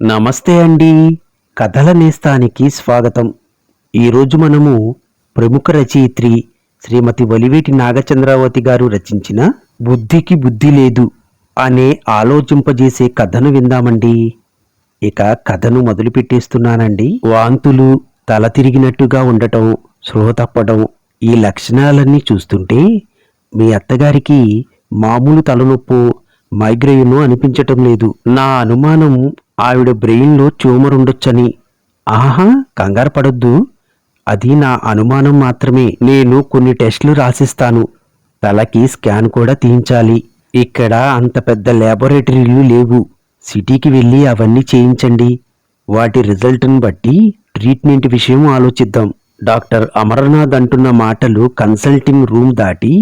నమస్తే అండి. కథల నేస్తానికి స్వాగతం. ఈరోజు మనము ప్రముఖ రచయిత్రి శ్రీమతి వలివేటి నాగచంద్రావతి గారు రచించిన బుద్ధికి బుద్ధి లేదు అనే ఆలోచింపజేసే కథను విందామండి. ఇక కథను మొదలుపెట్టేస్తున్నానండి వాంతులు తల తిరిగినట్టుగా ఉండటం స్పృహ తప్పడం ఈ లక్షణాలన్నీ చూస్తుంటే మీ అత్తగారికి మామూలు తలనొప్పు మైగ్రేన్ అనిపించటం లేదు. నా అనుమానం ఆవిడ బ్రెయిన్లో ట్యూమర్ ఉండొచ్చని. ఆహా కంగారు పడొద్దు. అది నా అనుమానం మాత్రమే. నేను కొన్ని టెస్టులు రాసిస్తాను. తలకి స్కాన్ కూడా తీయించాలి. ఇక్కడ అంత పెద్ద ల్యాబొరేటరీలు లేవు. సిటీకి వెళ్ళి అవన్నీ చేయించండి. వాటి రిజల్ట్ని బట్టి ట్రీట్మెంట్ విషయం ఆలోచిద్దాం. డాక్టర్ అమరనాథ్ అంటున్న మాటలు కన్సల్టింగ్ రూమ్ దాటి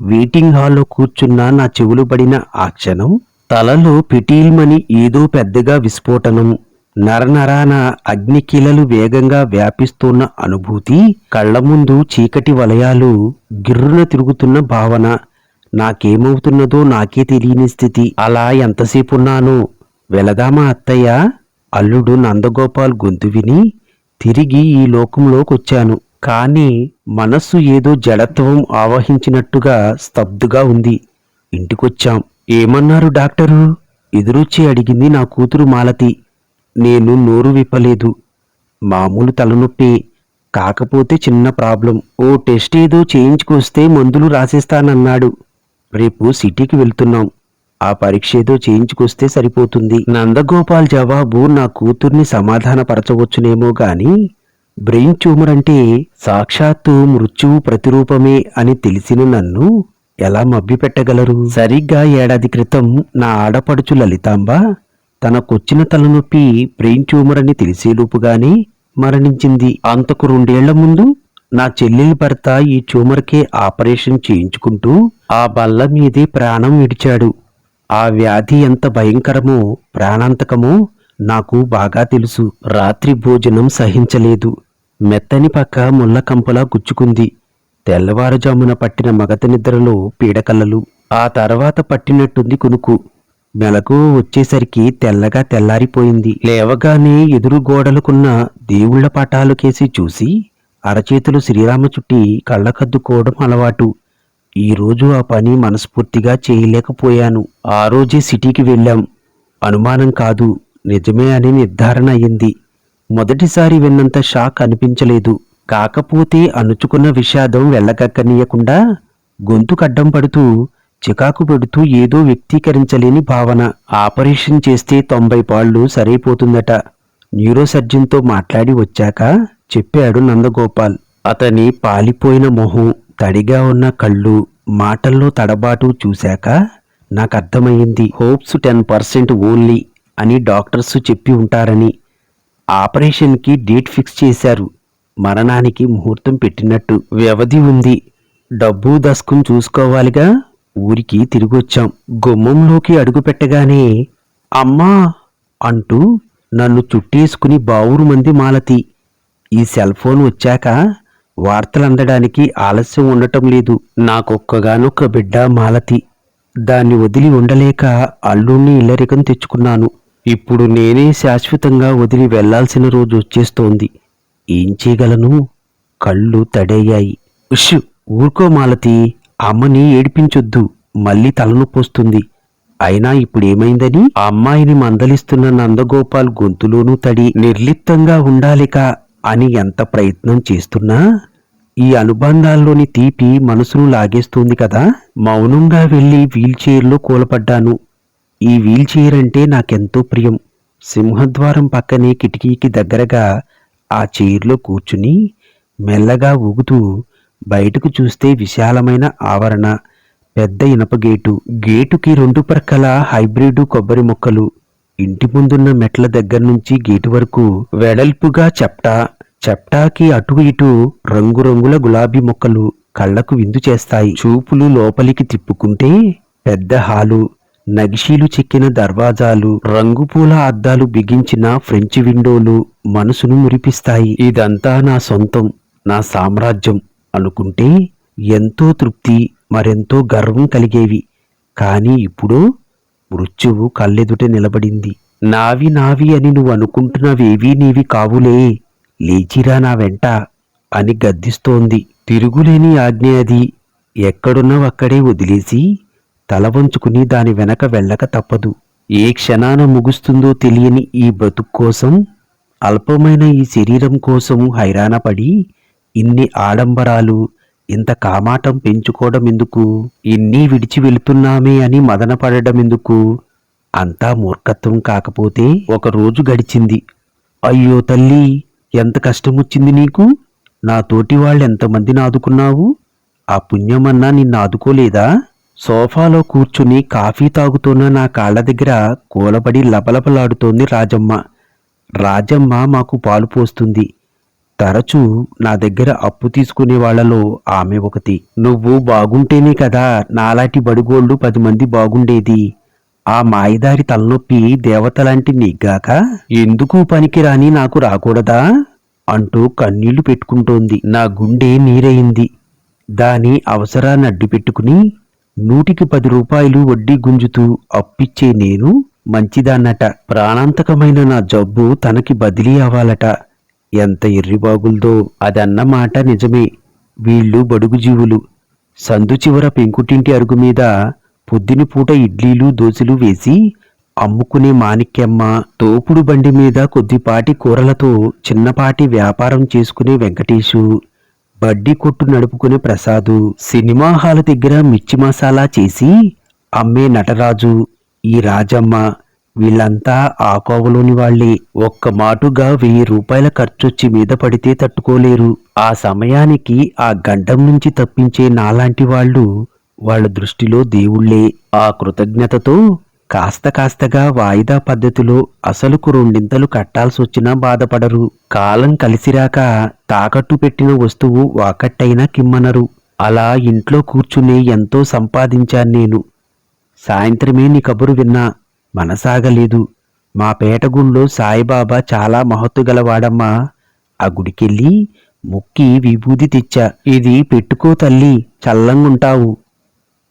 వెయిటింగ్ హాల్లో కూర్చున్న నా చెవులు పడిన ఆ క్షణం తలలో పిటీల్మని ఏదో పెద్దగా విస్ఫోటనం. నరనరాన అగ్నికీలలు వేగంగా వ్యాపిస్తున్న అనుభూతి కళ్ళ ముందు చీకటి వలయాలు గిర్రున తిరుగుతున్న భావన. నాకేమవుతున్నదో నాకే తెలియని స్థితి. అలా ఎంతసేపు ఉన్నాను వెళదామా అత్తయ్య? అల్లుడు నందగోపాల్ గొంతు విని తిరిగి ఈ లోకంలోకొచ్చాను. కాని మనస్సు ఏదో జడత్వం ఆవహించినట్టుగా స్తబ్దుగా ఉంది. ఇంటికొచ్చాం. ఏమన్నారు డాక్టరు? ఎదురొచ్చి అడిగింది నా కూతురు మాలతి. నేను నోరు విప్పలేదు. మామూలు తలనొప్పి. కాకపోతే చిన్న ప్రాబ్లం. ఓ టెస్ట్ ఏదో చేయించుకొస్తే మందులు రాసేస్తానన్నాడు. రేపు సిటీకి వెళ్తున్నాం. ఆ పరీక్ష ఏదో చేయించుకొస్తే సరిపోతుంది. నందగోపాల్ జవాబు నా కూతుర్ని సమాధానపరచవచ్చునేమో గాని బ్రెయిన్ ట్యూమర్ అంటే సాక్షాత్తు మృత్యువు ప్రతిరూపమే అని తెలిసిన నన్ను ఎలా మభ్యపెట్టగలరు సరిగ్గా ఏడాది క్రితం నా ఆడపడుచు లలితాంబ తనకొచ్చిన తలనొప్పి బ్రెయిన్ ట్యూమర్ అని తెలిసేలోపుగానే మరణించింది. అంతకు రెండేళ్ళ ముందు నా చెల్లెలి భర్త ఈ ట్యూమర్కే ఆపరేషన్ చేయించుకుంటూ ఆ బల్ల మీదే ప్రాణం విడిచాడు. ఆ వ్యాధి ఎంత భయంకరమో ప్రాణాంతకమో నాకు బాగా తెలుసు. రాత్రి భోజనం సహించలేదు. మెత్తని పక్క ముళ్ళ కంపలా గుచ్చుకుంది. తెల్లవారుజామున పట్టిన మగత నిద్రలో పీడకలలు ఆ తర్వాత పట్టినట్టుంది కునుకు. మెలకు వచ్చేసరికి తెల్లగా తెల్లారిపోయింది. లేవగానే ఎదురు గోడలకున్న దేవుళ్ళ పటాలు కేసి చూసి అరచేతులు శ్రీరామ చుట్టి కళ్ళకద్దుకోవడం అలవాటు. ఈరోజు ఆ పని మనస్ఫూర్తిగా చేయలేకపోయాను. ఆ రోజే సిటీకి వెళ్ళాం. అనుమానం కాదు. నిజమే అని నిర్ధారణ అయింది. మొదటిసారి విన్నంత షాక్ అనిపించలేదు. కాకపోతే అణుచుకున్న విషాదం వెళ్ళగక్కనీయకుండా గొంతు కడ్డం పడుతూ చికాకు పెడుతూ ఏదో వ్యక్తీకరించలేని భావన ఆపరేషన్ చేస్తే తొంభై పాళ్ళు సరైపోతుందట. న్యూరోసర్జన్తో మాట్లాడి వచ్చాక చెప్పాడు నందగోపాల్. అతని పాలిపోయిన మొహం తడిగా ఉన్న కళ్ళు మాటల్లో తడబాటు చూశాక నాకు అర్థమయ్యింది హోప్స్ టెన్ పర్సెంట్ ఓన్లీ అని డాక్టర్స్ చెప్పి ఉంటారని ఆపరేషన్కి డేట్ ఫిక్స్ చేశారు. మరణానికి ముహూర్తం పెట్టినట్టు వ్యవధి ఉంది. డబ్బు దస్కం చూసుకోవాలిగా? ఊరికి తిరిగొచ్చాం. గుమ్మంలోకి అడుగుపెట్టగానే అమ్మా! అంటూ నన్ను చుట్టేసుకుని బావురు మంది మాలతి. ఈ సెల్ ఫోన్ వచ్చాక వార్తలు అందడానికి ఆలస్యం ఉండటం లేదు. నాకొక్కగానొక్క బిడ్డ మాలతి. దాన్ని వదిలి ఉండలేక అల్లుణ్ణి ఇల్లరికం తెచ్చుకున్నాను. ఇప్పుడు నేనే శాశ్వతంగా వదిలి వెళ్ళాల్సిన రోజు వచ్చేస్తోంది. ఏం చేయగలను? కళ్ళు తడయ్యాయి ఉష్ ఊరుకో మాలతి. అమ్మని ఏడిపించొద్దు. మళ్ళీ తలనొప్పొస్తుంది అయినా ఇప్పుడేమైందని? ఆ అమ్మాయిని మందలిస్తున్న నందగోపాల్ గొంతులోనూ తడి నిర్లిప్తంగా ఉండాలిక అని ఎంత ప్రయత్నం చేస్తున్నా? ఈ అనుబంధాల్లోని తీపి మనసును లాగేస్తుంది కదా? మౌనంగా వెళ్ళి వీల్చైర్లో కూలపడ్డాను. ఈ వీల్చైర్ అంటే నాకెంతో ప్రియం. సింహద్వారం పక్కనే కిటికీకి దగ్గరగా ఆ చైర్లో కూర్చుని మెల్లగా ఊగుతూ బయటకు చూస్తే విశాలమైన ఆవరణ పెద్ద ఇనప గేటు గేటుకి రెండు ప్రక్కల హైబ్రిడ్ కొబ్బరి మొక్కలు ఇంటి ముందున్న మెట్ల దగ్గర నుంచి గేటు వరకు వెడల్పుగా చెప్టా చెప్టాకి అటు ఇటు రంగురంగుల గులాబీ మొక్కలు కళ్ళకు విందు చేస్తాయి. చూపులు లోపలికి తిప్పుకుంటే పెద్ద హాలు నగిషీలు చెక్కిన దర్వాజాలు రంగుపూల అద్దాలు బిగించిన ఫ్రెంచ్ విండోలు మనసును మురిపిస్తాయి. ఇదంతా నా సొంతం నా సామ్రాజ్యం అనుకుంటే ఎంతో తృప్తి మరెంతో గర్వం కలిగేవి. కానీ ఇప్పుడు మృత్యువు కళ్ళెదుట నిలబడింది. నావి నావి అని నువ్వు అనుకుంటున్నవేవీ నీవి కావులే. లేచిరా నా వెంట అని గద్దిస్తోంది. తిరుగులేని ఆజ్ఞ అది. ఎక్కడున్నావక్కడే వదిలేసి తల వంచుకుని దాని వెనక వెళ్ళక తప్పదు. ఏ క్షణాన ముగుస్తుందో తెలియని ఈ బ్రతుకు కోసం అల్పమైన ఈ శరీరం కోసం హైరాణపడి ఇన్ని ఆడంబరాలు ఇంత కామాటం పెంచుకోవడం ఎందుకు? ఇన్ని విడిచి వెళుతున్నామే అని మదనపడడం ఎందుకు? అంతా మూర్ఖత్వం కాకపోతే ఒక రోజు గడిచింది. అయ్యో తల్లి ఎంత కష్టమొచ్చింది నీకు? నా తోటి వాళ్ళు ఎంతమందిని ఆదుకున్నావు? ఆ పుణ్యమన్నా నిన్ను ఆదుకోలేదా? సోఫాలో కూర్చుని కాఫీ తాగుతున్న నా కాళ్ళ దగ్గర కూలబడి లపలపలాడుతోంది రాజమ్మ. రాజమ్మ మాకు పాలు పోస్తుంది. తరచూ నా దగ్గర అప్పు తీసుకునే వాళ్ళలో ఆమె ఒకటి. నువ్వు బాగుంటేనే కదా నాలాంటి బడుగోళ్ళు పది మంది బాగుండేది. ఆ మాయదారి తలనొప్పి దేవతలాంటి నీగ్గాక? ఎందుకు పనికిరాని నాకు రాకూడదా? అంటూ కన్నీళ్ళు పెట్టుకుంటోంది. నా గుండె నీరయింది దాని అవసరాన్ని అడ్డుపెట్టుకుని నూటికి పది రూపాయలు వడ్డీ గుంజుతూ అప్పిచ్చే నేను మంచిదాన్నట. ప్రాణాంతకమైన నా జబ్బు తనకి బదిలీ అవ్వాలట. ఎంత ఎర్రిబాగుల్దో అదన్నమాట నిజమే. వీళ్ళు బడుగు జీవులు. సందు చివర పెంకుటింటి అరుగు మీద పొద్దుని పూట ఇడ్లీలు దోశలు వేసి అమ్ముకునే మాణిక్యమ్మ తోపుడు బండి మీద కొద్దిపాటి కూరలతో చిన్నపాటి వ్యాపారం చేసుకునే వెంకటేశు. బడ్డీ కొట్టు నడుపుకునే ప్రసాదు సినిమా హాల్ దగ్గర మిర్చి మసాలా చేసి అమ్మే నటరాజు ఈ రాజమ్మ వీళ్ళంతా ఆ కోవలోని వాళ్ళే. ఒక్క మాటుగా వెయ్యి రూపాయల ఖర్చొచ్చి మీద పడితే తట్టుకోలేరు. ఆ సమయానికి ఆ గడ్డం నుంచి తప్పించే నాలాంటి వాళ్ళు వాళ్ళ దృష్టిలో దేవుళ్ళే. ఆ కృతజ్ఞతతో కాస్త కాస్తగా వాయిదా పద్ధతిలో అసలుకు రెండింతలు కట్టాల్సి వచ్చినా బాధపడరు. కాలం కలిసిరాక తాకట్టు పెట్టిన వస్తువు వాకట్టైనా కిమ్మనరు. అలా ఇంట్లో కూర్చుని ఎంతో సంపాదించాను నేను. సాయంత్రమే నీ కబురు విన్నా. మనసాగలేదు. మా పేటగుండ్లో సాయిబాబా చాలా మహత్తుగలవాడమ్మా ఆ గుడికెళ్ళి ముక్కి విభూది తెచ్చా. ఇది పెట్టుకో తల్లి చల్లంగుంటావు.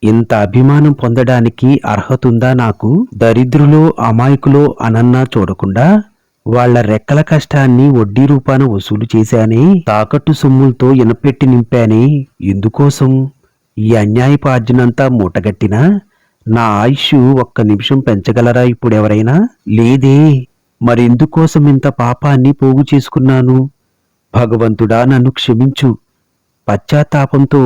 ఇంత అభిమానం పొందడానికి అర్హతుందా నాకు? దరిద్రులో అమాయకులో అనన్నా చూడకుండా వాళ్ళ రెక్కల కష్టాన్ని వడ్డీ రూపాన వసూలు చేశానే తాకట్టు సొమ్ములతో ఇనపెట్టి నింపానే. ఎందుకోసం? ఈ అన్యాయపు ఆర్జనంతా మూటగట్టినా? నా ఆయుష్ ఒక్క నిమిషం పెంచగలరా ఇప్పుడెవరైనా? లేదే. మరెందుకోసం ఇంత పాపాన్ని పోగు చేసుకున్నాను? భగవంతుడా నన్ను క్షమించు. పశ్చాత్తాపంతో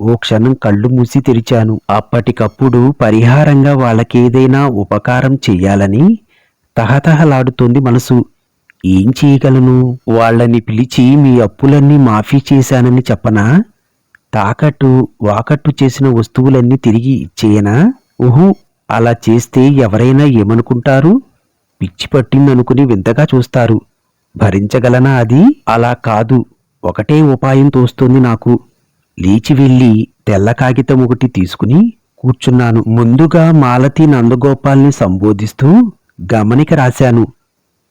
ఓ క్షణం కళ్ళు మూసి తెరిచాను. అప్పటికప్పుడు పరిహారంగా వాళ్ళకేదైనా ఉపకారం చెయ్యాలని తహతహలాడుతోంది మనసు. ఏం చేయగలను? వాళ్ళని పిలిచి మీ అప్పులన్నీ మాఫీ చేశానని చెప్పనా? తాకట్టు వాకట్టు చేసిన వస్తువులన్నీ తిరిగి ఇచ్చేయనా? ఊహు అలా చేస్తే ఎవరైనా ఏమనుకుంటారు? పిచ్చి పట్టిందనుకుని వింతగా చూస్తారు. భరించగలనా అది? అలా కాదు. ఒకటే ఉపాయం తోస్తోంది నాకు. లేచి వెళ్ళి తెల్ల కాగితం ఒకటి తీసుకుని కూర్చున్నాను. ముందుగా మాలతి నందగోపాల్ని సంబోధిస్తూ గమనిక రాశాను.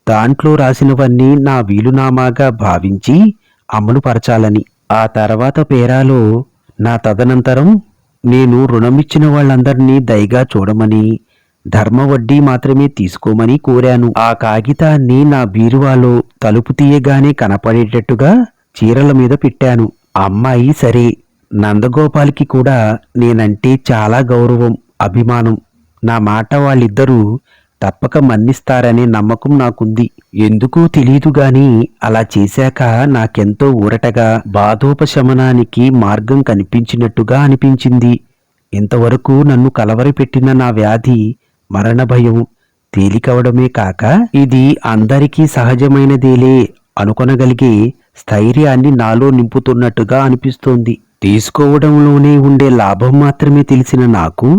దాంట్లో రాసినవన్నీ నా వీలునామాగా భావించి అమలుపరచాలని. ఆ తర్వాత పేరాలో నా తదనంతరం నేను రుణమిచ్చిన వాళ్ళందరినీ దయగా చూడమని ధర్మ వడ్డీ మాత్రమే తీసుకోమని కోరాను. ఆ కాగితాన్ని నా బీరువాలో తలుపు తీయగానే కనపడేటట్టుగా చీరల మీద పెట్టాను. అమ్మాయి సరే నందగోపాల్కి కూడా నేనంటే చాలా గౌరవం అభిమానం. నా మాట వాళ్ళిద్దరూ తప్పక మన్నిస్తారనే నమ్మకం నాకుంది. ఎందుకో తెలీదు గాని అలా చేశాక నాకెంతో ఊరటగా బాధోపశమనానికి మార్గం కనిపించినట్టుగా అనిపించింది. ఇంతవరకు నన్ను కలవరపెట్టిన నా వ్యాధి మరణ భయం తేలికవడమే కాక ఇది అందరికీ సహజమైనదేలే అనుకొనగలిగే స్థైర్యాన్ని నాలో నింపుతున్నట్టుగా అనిపిస్తోంది. తీసుకోవడంలోనే ఉండే లాభం మాత్రమే తెలిసిన నాకు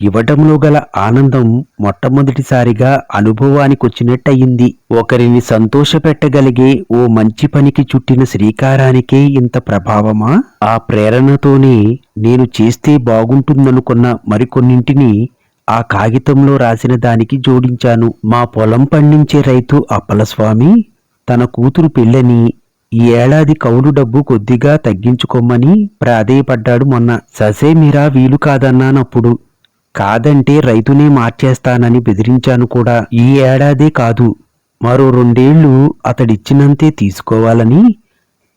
ఇవ్వటంలో గల ఆనందం మొట్టమొదటిసారిగా అనుభవానికొచ్చినట్టయింది. ఒకరిని సంతోషపెట్టగలిగే ఓ మంచి పనికి చుట్టిన శ్రీకారానికే ఇంత ప్రభావమా? ఆ ప్రేరణతోనే నేను చేస్తే బాగుంటుందనుకున్న మరికొన్నింటిని ఆ కాగితంలో రాసిన దానికి జోడించాను. మా పొలం పండించే రైతు అప్పలస్వామి తన కూతురు పెళ్ళని ఈ ఏడాది కౌలు డబ్బు కొద్దిగా తగ్గించుకోమని ప్రాధేయపడ్డాడు మొన్న. ససే మీరా వీలు కాదన్నానప్పుడు. కాదంటే రైతునే మార్చేస్తానని బెదిరించాను కూడా. ఈ ఏడాదే కాదు. మరో రెండేళ్ళు అతడిచ్చినంతే తీసుకోవాలని.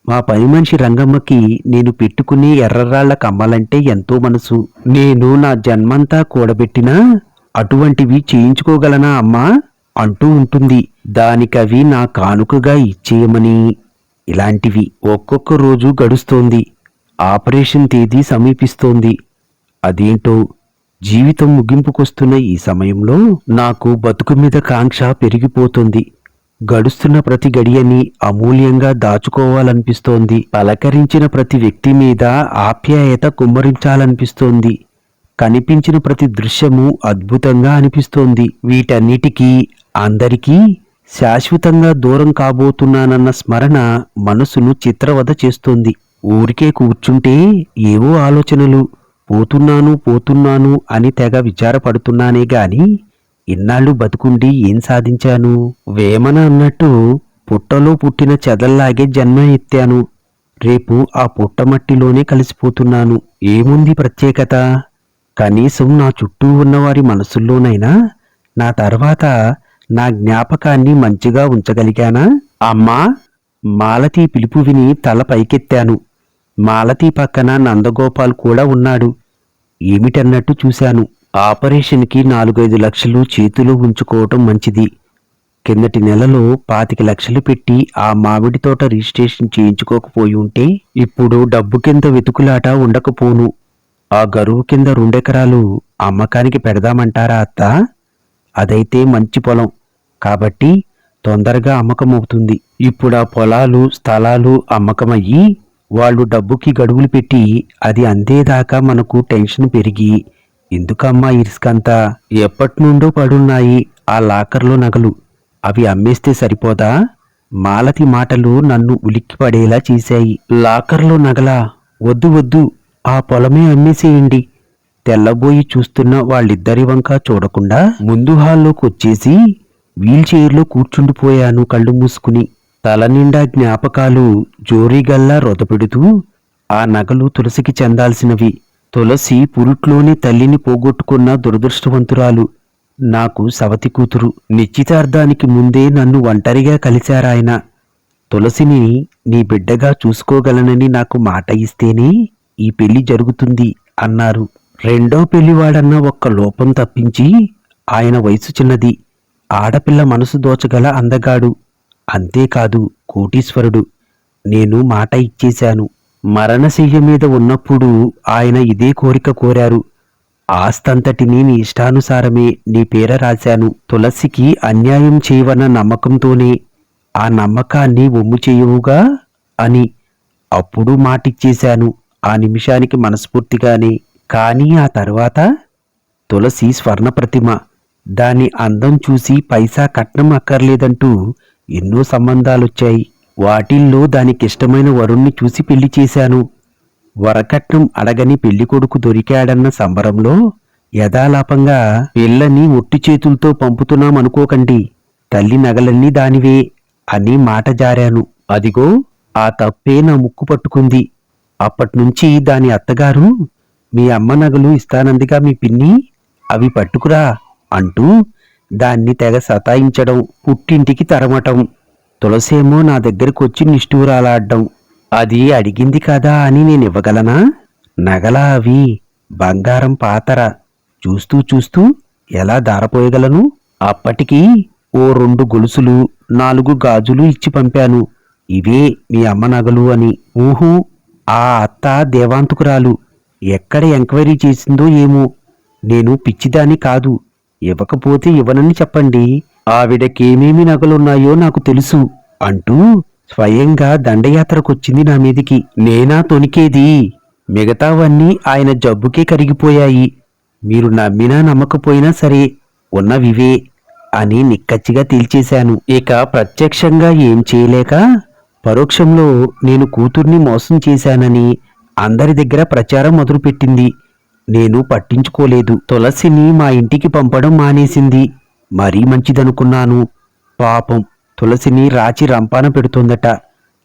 మా పని మనిషి రంగమ్మకి నేను పెట్టుకునే ఎర్రరాళ్ళ కమ్మలంటే ఎంతో మనసు. నేను నా జన్మంతా కూడబెట్టినా అటువంటివి చేయించుకోగలనా అమ్మా? అంటూ ఉంటుంది. దానికవి నా కానుకగా ఇచ్చేయమని. ఇలాంటివి ఒక్కొక్క రోజు గడుస్తోంది. ఆపరేషన్ తేదీ సమీపిస్తోంది. అదేంటో జీవితం ముగింపుకొస్తున్న ఈ సమయంలో నాకు బతుకు మీద కాంక్ష పెరిగిపోతుంది. గడుస్తున్న ప్రతి గడియని అమూల్యంగా దాచుకోవాలనిపిస్తోంది. పలకరించిన ప్రతి వ్యక్తి మీద ఆప్యాయత కుమ్మరించాలనిపిస్తోంది. కనిపించిన ప్రతి దృశ్యము అద్భుతంగా అనిపిస్తోంది. వీటన్నిటికీ అందరికీ శాశ్వతంగా దూరం కాబోతున్నానన్న స్మరణ మనసును చిత్రవద చేస్తోంది. ఊరికే కూర్చుంటే ఏవో ఆలోచనలు పోతున్నాను పోతున్నాను అని తెగ విచారపడుతున్నానే గాని ఇన్నాళ్ళు బతుకుండి ఏం సాధించాను? వేమన అన్నట్టు పుట్టలో పుట్టిన చెదల్లాగే జన్మ ఎత్తాను. రేపు ఆ పుట్టమట్టిలోనే కలిసిపోతున్నాను. ఏముంది ప్రత్యేకత? కనీసం నా చుట్టూ ఉన్నవారి మనసుల్లోనైనా నా తర్వాత నా జ్ఞాపకాన్ని మంచిగా ఉంచగలిగానా? అమ్మా మాలతి పిలుపు విని తల పైకెత్తాను. మాలతి పక్కన నందగోపాల్ కూడా ఉన్నాడు. ఏమిటన్నట్టు చూశాను. ఆపరేషన్కి నాలుగైదు లక్షలు చేతిలో ఉంచుకోవటం మంచిది. కిందటి నెలలో పాతిక లక్షలు పెట్టి ఆ మామిడి తోట రిజిస్ట్రేషన్ చేయించుకోకపోయి ఉంటే ఇప్పుడు డబ్బు కింద వెతుకులాట ఉండకపోను. ఆ గరువు కింద రెండెకరాలు అమ్మకానికి పెడదామంటారా అత్తా? అదైతే మంచి పొలం. కాబట్టి తొందరగా అమ్మకమవుతుంది. ఇప్పుడు ఆ పొలాలు స్థలాలు అమ్మకమయ్యి వాళ్ళు డబ్బుకి గడువులు పెట్టి అది అందేదాకా మనకు టెన్షన్ పెరిగి ఎందుకమ్మా ఇరుసుకంతా ఎప్పటినుండో పడున్నాయి ఆ లాకర్లో నగలు. అవి అమ్మేస్తే సరిపోదా? మాలతి మాటలు నన్ను ఉలిక్కిపడేలా చేశాయి. లాకర్లో నగలా? వద్దు వద్దు. ఆ పొలమే అమ్మేసేయండి. తెల్లబోయి చూస్తున్న వాళ్ళిద్దరి వంక చూడకుండా ముందు హాల్లోకి వచ్చేసి వీల్ చైర్లో కూర్చుండిపోయాను కళ్ళు మూసుకుని. తల నిండా జ్ఞాపకాలు జోరీగల్లా రొదపెడుతూ ఆ నగలు తులసికి చెందాల్సినవి. తులసి పురుట్లోనే తల్లిని పోగొట్టుకున్న దురదృష్టవంతురాలు. నాకు సవతి కూతురు. నిశ్చితార్థానికి ముందే నన్ను ఒంటరిగా కలిశారాయన. తులసిని నీ బిడ్డగా చూసుకోగలనని నాకు మాట ఇస్తేనే ఈ పెళ్ళి జరుగుతుంది అన్నారు. రెండో పెళ్ళివాడన్న ఒక్క లోపం తప్పించి ఆయన వయసు చిన్నది. ఆడపిల్ల మనసు దోచగల అందగాడు. అంతేకాదు కోటీశ్వరుడు. నేను మాట ఇచ్చేశాను. మరణశయ్య మీద ఉన్నప్పుడు ఆయన ఇదే కోరిక కోరారు. ఆస్తంతటిని నీ ఇష్టానుసారమే నీ పేర రాశాను. తులసికి అన్యాయం చేయవన్న నమ్మకంతోనే ఆ నమ్మకాన్ని ఒమ్ము చేయవుగా అని అప్పుడు మాటిచ్చేశాను. ఆ నిమిషానికి మనస్ఫూర్తిగానే కానీ ఆ తర్వాత తులసి స్వర్ణ ప్రతిమ దాని అందం చూసి పైసా కట్నం అక్కర్లేదంటూ ఎన్నో సంబంధాలొచ్చాయి. వాటిల్లో దానికిష్టమైన వరుణ్ణి చూసి పెళ్ళి చేశాను. వరకట్నం అడగని పెళ్ళికొడుకు దొరికాడన్న సంబరంలో యథాలాపంగా పిల్లని ఒట్టి చేతులతో పంపుతున్నామనుకోకండి. తల్లి నగలన్నీ దానివే అని మాట జారాను. అదిగో ఆ తప్పే నా ముక్కు పట్టుకుంది. అప్పట్నుంచి దాని అత్తగారు మీ అమ్మ నగలు ఇస్తానందిగా మీ పిన్ని? అవి పట్టుకురా అంటూ దాన్ని తెగ సతాయించడం పుట్టింటికి తరమటం. తులసేమో నా దగ్గరకొచ్చి నిష్ఠూరాలాడ్డం. అది అడిగింది కదా అని నేను ఇవ్వగలనా నగలా అవి బంగారం పాతర. చూస్తూ చూస్తూ ఎలా దారపోయగలను? అప్పటికి ఓ రెండు గొలుసులు నాలుగు గాజులు ఇచ్చి పంపాను. ఇవే మీ అమ్మ నగలు అని. ఊహూ ఆ అత్త దేవాంతుకురాలు. ఎక్కడ ఎంక్వైరీ చేసిందో ఏమో. నేను పిచ్చిదాని కాదు. ఇవ్వకపోతే ఇవ్వనని చెప్పండి. ఆవిడకేమేమి నగలున్నాయో నాకు తెలుసు అంటూ స్వయంగా దండయాత్రకొచ్చింది నా మీదికి. నేనా తొనికేది? మిగతావన్నీ ఆయన జబ్బుకే కరిగిపోయాయి. మీరు నమ్మినా నమ్మకపోయినా సరే ఉన్నవివే అని నిక్కచ్చిగా తేల్చేశాను. ఇక ప్రత్యక్షంగా ఏం చేయలేక పరోక్షంలో నేను కూతుర్ని మోసం చేశానని అందరి దగ్గర ప్రచారం మొదలుపెట్టింది. నేను పట్టించుకోలేదు. తులసిని మా ఇంటికి పంపడం మానేసింది. మరీ మంచిదనుకున్నాను. పాపం తులసిని రాచి రంపాన పెడుతోందట.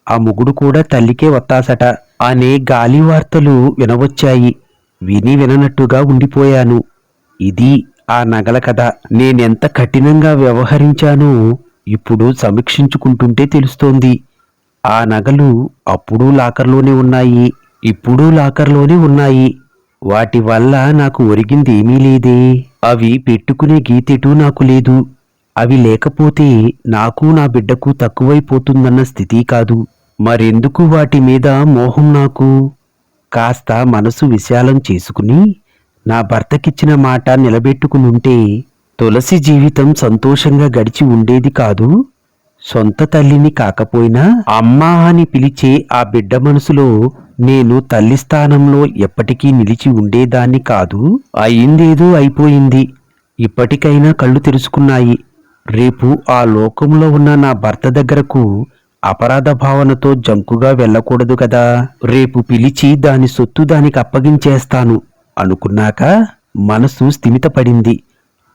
ఆ ముగుడు కూడా తల్లికే వత్తాసట. అనే గాలి వార్తలు వినవచ్చాయి. విని విననట్టుగా ఉండిపోయాను. ఇది ఆ నగల కథ. నేనెంత కఠినంగా వ్యవహరించానో ఇప్పుడు సమీక్షించుకుంటుంటే తెలుస్తోంది. ఆ నగలు అప్పుడు లాకర్లోనే ఉన్నాయి. ఇప్పుడు లాకర్లోనే ఉన్నాయి. వాటి వల్ల నాకు ఒరిగింది ఏమీ లేదే. అవి పెట్టుకునే గీతెటూ నాకు లేదు. అవి లేకపోతే నాకు నా బిడ్డకు తక్కువైపోతుందన్న స్థితి కాదు. మరెందుకు వాటి మీద మోహం నాకు? కాస్త మనసు విశాలం చేసుకుని నా భర్తకిచ్చిన మాట నిలబెట్టుకునుంటే తులసి జీవితం సంతోషంగా గడిచి ఉండేది కాదు. సొంత తల్లిని కాకపోయినా అమ్మా అని పిలిచే ఆ బిడ్డ మనసులో నేను తల్లి స్థానంలో ఎప్పటికీ నిలిచి ఉండేదాన్ని కాదు. అయిందేదో అయిపోయింది. ఇప్పటికైనా కళ్ళు తెరుచుకున్నాయి. రేపు ఆ లోకంలో ఉన్న నా భర్త దగ్గరకు అపరాధ భావనతో జంకుగా వెళ్ళకూడదు కదా. రేపు పిలిచి దాని సొత్తు దానికి అప్పగించేస్తాను. అనుకున్నాక మనసు స్థిమితపడింది.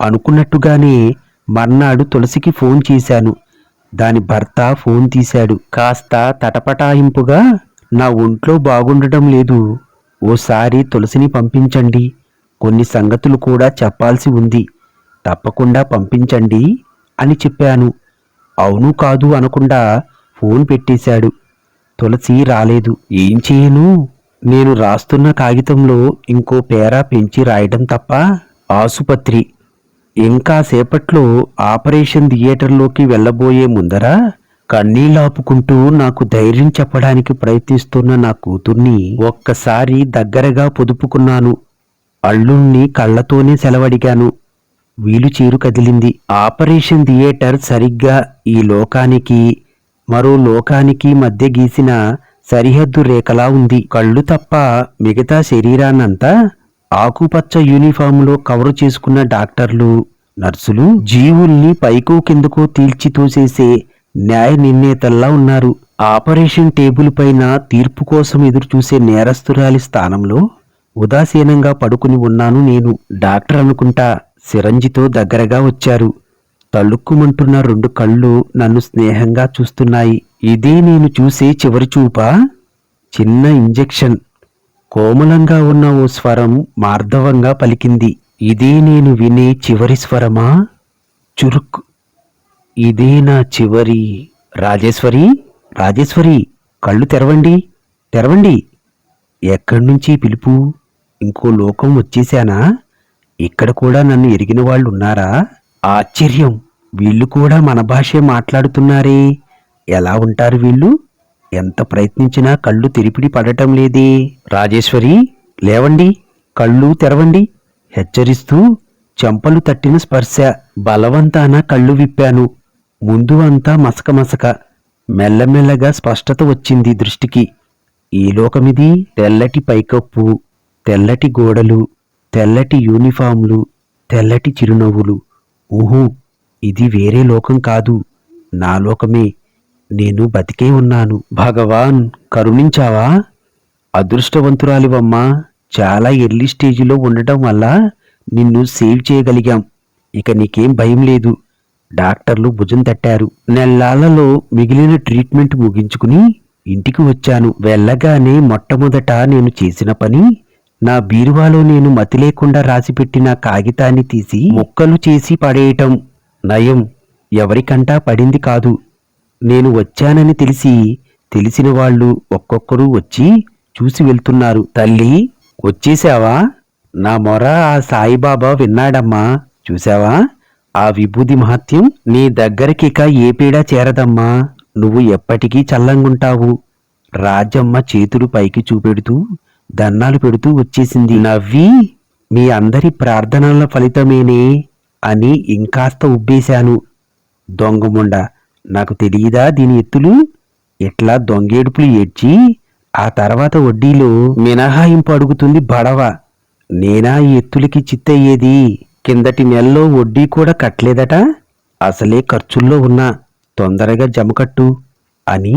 అనుకున్నట్టుగానే మర్నాడు తులసికి ఫోన్ చేశాను. దాని భర్త ఫోన్ తీశాడు. కాస్త తటపటాయింపుగా నా ఒంట్లో బాగుండటం లేదు. ఓసారి తులసిని పంపించండి. కొన్ని సంగతులు కూడా చెప్పాల్సి ఉంది. తప్పకుండా పంపించండి అని చెప్పాను. అవును కాదు అనకుండా ఫోన్ పెట్టేశాడు. తులసి రాలేదు. ఏం చేయను? నేను రాస్తున్న కాగితంలో ఇంకో పేరా పెంచి రాయడం తప్ప ఆసుపత్రి. ఇంకా సేపట్లో ఆపరేషన్ థియేటర్లోకి వెళ్ళబోయే ముందర కన్నీళ్ళాపుకుంటూ నాకు ధైర్యం చెప్పడానికి ప్రయత్నిస్తున్న నా కూతుర్ని ఒక్కసారి దగ్గరగా పొదుపుకున్నాను. అల్లుణ్ణి కళ్ళతోనే సెలవడిగాను. వీలు చీరు కదిలింది. ఆపరేషన్ థియేటర్ సరిగ్గా ఈ లోకానికి మరో లోకానికి మధ్య గీసిన సరిహద్దు రేఖలా ఉంది. కళ్ళు తప్ప మిగతా శరీరాన్నంతా ఆకుపచ్చ యూనిఫాములో కవరు చేసుకున్న డాక్టర్లు నర్సులు జీవుల్ని పైకో కిందకో తీల్చి తోసేసే న్యాయ నిర్ణేతల్లా ఉన్నారు. ఆపరేషన్ టేబుల్ పైన తీర్పు కోసం ఎదురుచూసే నేరస్తురాలి స్థానంలో ఉదాసీనంగా పడుకుని ఉన్నాను నేను. డాక్టర్ అనుకుంటా సిరంజితో దగ్గరగా వచ్చారు. తళుక్కుమంటున్న రెండు కళ్ళు నన్ను స్నేహంగా చూస్తున్నాయి. ఇదే నేను చూసే చివరి చూపా? చిన్న ఇంజెక్షన్. కోమలంగా ఉన్న ఓ స్వరం మార్ధవంగా పలికింది. ఇదే నేను వినే చివరి స్వరమా? చురుక్ ఇదే నా చివరి? రాజేశ్వరి? రాజేశ్వరి కళ్ళు తెరవండి తెరవండి. ఎక్కడి నుంచి పిలుపు? ఇంకో లోకం వచ్చేశానా? ఇక్కడ కూడా నన్ను ఎరిగిన వాళ్ళు ఉన్నారా ఆశ్చర్యం! వీళ్ళు కూడా మన భాషే మాట్లాడుతున్నారే. ఎలా ఉంటారు వీళ్ళు? ఎంత ప్రయత్నించినా కళ్ళు తిరిపిడి పడటం లేదే. రాజేశ్వరి లేవండి. కళ్ళు తెరవండి. హెచ్చరిస్తూ చెంపలు తట్టిన స్పర్శ. బలవంతాన కళ్ళు విప్పాను. ముందు అంతా మసక మసక మెల్లమెల్లగా స్పష్టత వచ్చింది దృష్టికి. ఈ లోకమిది తెల్లటి పైకప్పు తెల్లటి గోడలు తెల్లటి యూనిఫామ్లు తెల్లటి చిరునవ్వులు. ఊహూ ఇది వేరే లోకం కాదు నా లోకమే. నేను బతికే ఉన్నాను. భగవాన్ కరుణించావా? అదృష్టవంతురాలివమ్మా చాలా ఎర్లీ స్టేజిలో ఉండటం వల్ల నిన్ను సేవ్ చేయగలిగాం. ఇక నీకేం భయం లేదు. డాక్టర్లు భుజం తట్టారు. నెల్లాళ్ళలో మిగిలిన ట్రీట్మెంట్ ముగించుకుని ఇంటికి వచ్చాను. వెళ్ళగానే మొట్టమొదట నేను చేసిన పని నా బీరువాలో నేను మతి లేకుండా రాసిపెట్టిన కాగితాన్ని తీసి ముక్కలు చేసి పడేయటం. నయం ఎవరికంటా పడింది కాదు. నేను వచ్చానని తెలిసి తెలిసిన వాళ్ళు ఒక్కొక్కరు వచ్చి చూసి వెళ్తున్నారు. తల్లి వచ్చేసావా? నా మొర ఆ సాయిబాబా విన్నాడమ్మా. చూశావా ఆ విభూది మహత్యం నీ దగ్గరికిక ఏ చేరదమ్మా? నువ్వు ఎప్పటికీ చల్లంగుంటావు. రాజమ్మ చేతులు పైకి చూపెడుతూ దన్నాలు పెడుతూ వచ్చేసింది. నవ్వి మీ అందరి ప్రార్థనల ఫలితమేనే అని ఇంకాస్త ఉబ్బేశాను. దొంగముండ నాకు తెలియదా దీని ఎత్తులు? ఇట్లా దొంగేడుపులు ఏడ్చి ఆ తర్వాత వడ్డీలో మినహాయింపు అడుగుతుంది బడవ. నేనా ఈ ఎత్తులకి చిత్తయ్యేది? కిందటి నెలలో వడ్డీ కూడా కట్టలేదట. అసలే ఖర్చుల్లో ఉన్నా తొందరగా జమకట్టు అని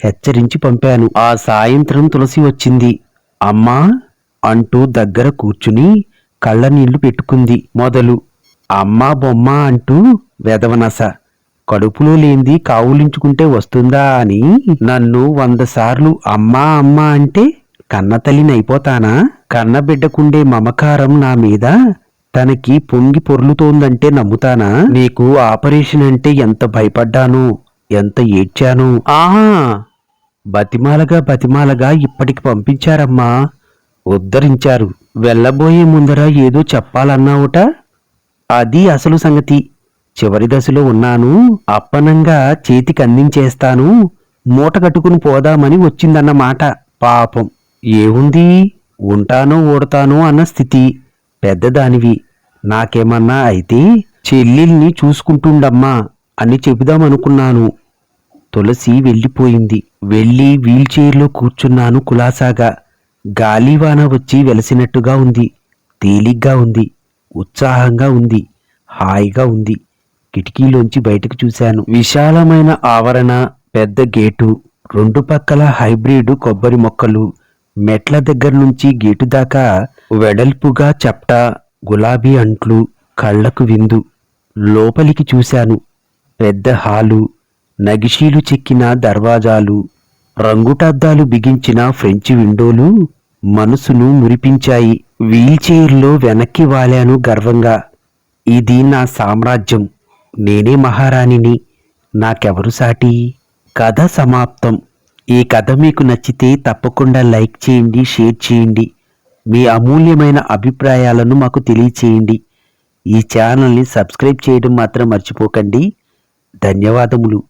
హెచ్చరించి పంపాను. ఆ సాయంత్రం తులసి వచ్చింది. అమ్మా అంటూ దగ్గర కూర్చుని కళ్ళ నీళ్ళు పెట్టుకుంది. మొదలు అమ్మా బొమ్మ అంటూ వెదవనస. కడుపులో లేంది కావులించుకుంటే వస్తుందా అని నన్ను వంద సార్లు అమ్మా అమ్మా అంటే కన్నతల్లినైపోతానా కన్నబిడ్డకుండే మమకారం నా మీద తనకి పొంగి పొర్లుతోందంటే నమ్ముతానా? నీకు ఆపరేషన్ అంటే ఎంత భయపడ్డాను ఎంత ఏడ్చాను? ఆహా! బతిమాలగా బతిమాలగా ఇప్పటికి పంపించారమ్మా. ఉద్ధరించారు. వెళ్ళబోయే ముందర ఏదో చెప్పాలన్నావుట? అది అసలు సంగతి. చివరి దశలో ఉన్నాను. అప్పనంగా చేతికి అందించేస్తాను. మూట కట్టుకుని పోదామని వచ్చిందన్నమాట. పాపం. ఏముంది? ఉంటానో ఓడతానో అన్న స్థితి. పెద్దదానివి. నాకేమన్నా అయితే చెల్లెల్ని చూసుకుంటుండమ్మా అని చెబుదామనుకున్నాను. తులసి వెళ్ళిపోయింది. వెళ్ళి వీల్చైర్లో కూర్చున్నాను కులాసాగా. గాలివాన వచ్చి వెలసినట్టుగా ఉంది. తేలిగ్గా ఉంది. ఉత్సాహంగా ఉంది. హాయిగా ఉంది. కిటికీలోంచి బయటకు చూశాను. విశాలమైన ఆవరణ పెద్ద గేటు రెండు పక్కల హైబ్రిడ్ కొబ్బరి మొక్కలు మెట్ల దగ్గర నుంచి గేటు దాకా వెడల్పుగా చప్ట గులాబీ అంట్లు కళ్ళకు విందు. లోపలికి చూశాను. పెద్ద హాలు నగిషీలు చెక్కిన దర్వాజాలు రంగుటద్దాలు బిగించిన ఫ్రెంచ్ విండోలు మనసును మురిపించాయి. వీల్చైర్లో వెనక్కి వాలాను గర్వంగా. ఇది నా సామ్రాజ్యం. నేనే మహారాణిని. నాకెవరు సాటి? కథ సమాప్తం. ఈ కథ మీకు నచ్చితే తప్పకుండా లైక్ చేయండి షేర్ చేయండి. మీ అమూల్యమైన అభిప్రాయాలను మాకు తెలియచేయండి. ఈ ఛానల్ని సబ్స్క్రైబ్ చేయడం మాత్రం మర్చిపోకండి. ధన్యవాదములు.